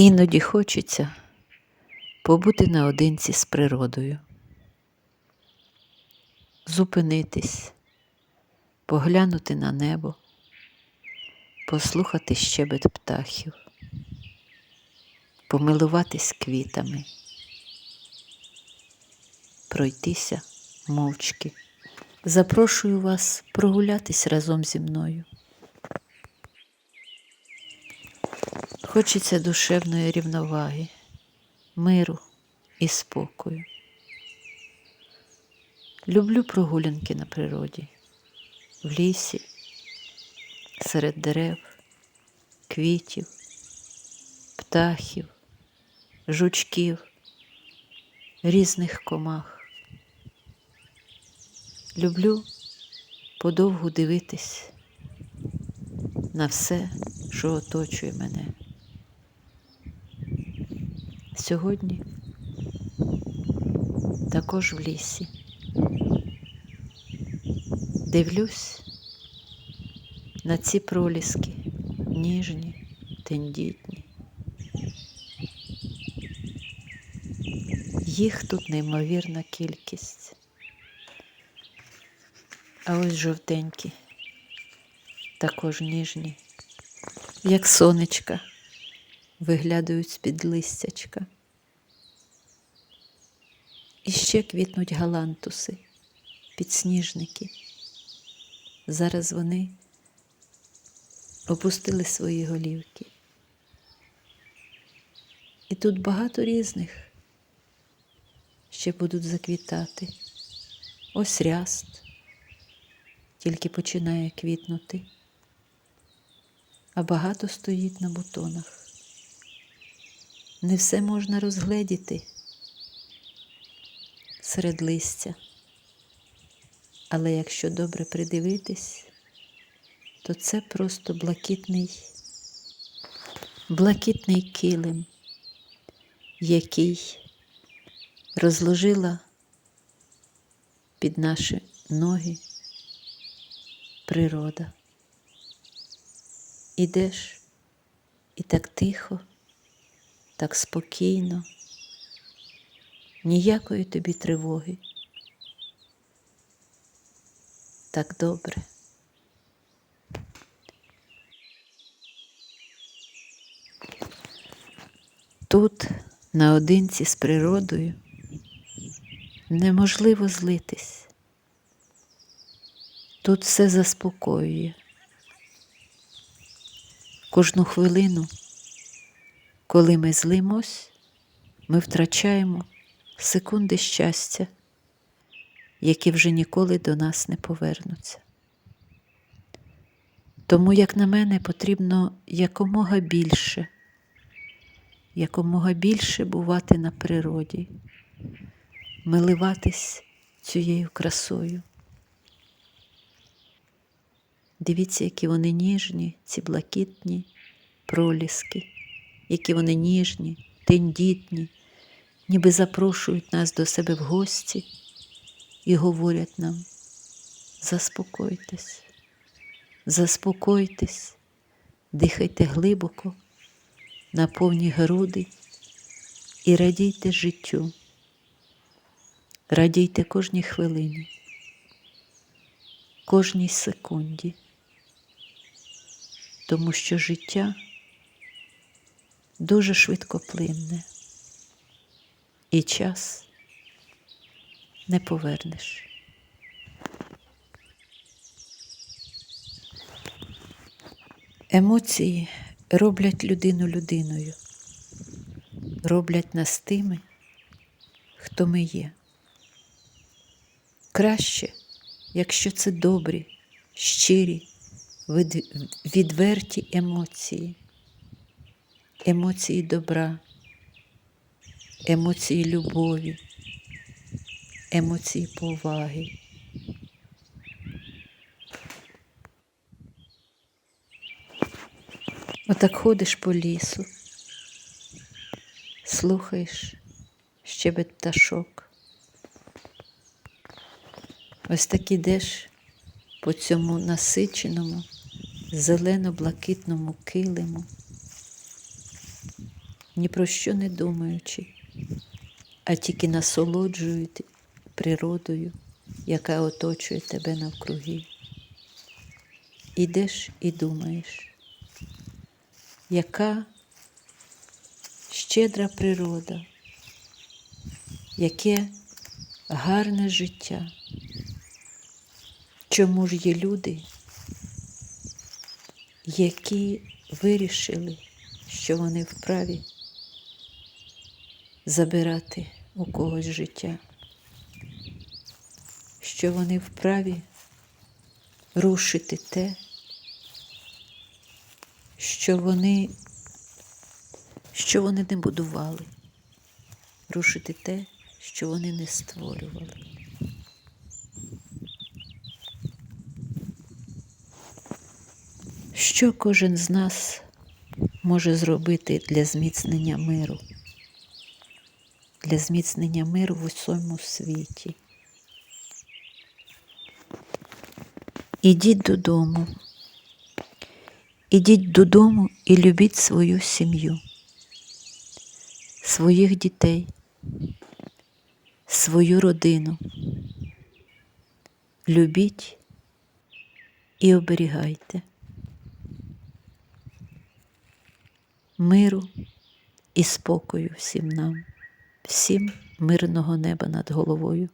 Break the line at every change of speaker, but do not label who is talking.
Іноді хочеться побути наодинці з природою, зупинитись, поглянути на небо, послухати щебет птахів, помилуватись квітами, пройтися мовчки. Запрошую вас прогулятись разом зі мною. Хочеться душевної рівноваги, миру і спокою. Люблю прогулянки на природі, в лісі, серед дерев, квітів, птахів, жучків, різних комах. Люблю подовгу дивитись на все, що оточує мене. Сьогодні також в лісі. Дивлюсь на ці проліски ніжні, тендітні. Їх тут неймовірна кількість. А ось жовтенькі, також ніжні, як сонечка, виглядають з-під листячка. І ще квітнуть галантуси, підсніжники. Зараз вони опустили свої голівки. І тут багато різних ще будуть заквітати. Ось ряст тільки починає квітнути, а багато стоїть на бутонах. Не все можна розгледіти серед листя, але якщо добре придивитись, то це просто блакитний, блакитний килим, який розложила під наші ноги природа. Ідеш і так тихо, так спокійно, ніякої тобі тривоги. Так добре. Тут, наодинці з природою, неможливо злитись. Тут все заспокоює. Кожну хвилину, коли ми злимось, ми втрачаємо секунди щастя, які вже ніколи до нас не повернуться. Тому, як на мене, потрібно якомога більше, якомога більше бувати на природі, миливатись цією красою. Дивіться, які вони ніжні, ці блакитні проліски, які вони ніжні, тендітні, ніби запрошують нас до себе в гості і говорять нам: заспокойтесь, заспокойтесь, дихайте глибоко, на повні груди і радійте життю, радійте кожній хвилині, кожній секунді тому що життя дуже швидкоплинне і час не повернеш. Емоції роблять людину людиною, роблять нас тими, хто ми є. Краще, якщо це добрі, щирі, відверті емоції, емоції добра, емоції любові, емоції поваги. Отак ходиш по лісу, слухаєш щебет пташок. Ось так ідеш по цьому насиченому зелено-блакитному килиму, ні про що не думаючи, а тільки насолоджують природою, яка оточує тебе навкруги. Ідеш і думаєш, яка щедра природа, яке гарне життя. Чому ж є люди, які вирішили, що вони вправі забирати у когось життя, що вони вправі рушити те, що вони, що вони не будували, рушити те, що вони не створювали. Що кожен з нас може зробити для зміцнення миру, для зміцнення миру в усьому світі? Ідіть додому, ідіть додому і любіть свою сім'ю, своїх дітей, свою родину. Любіть і оберігайте. миру і спокою всім нам, всім мирного неба над головою.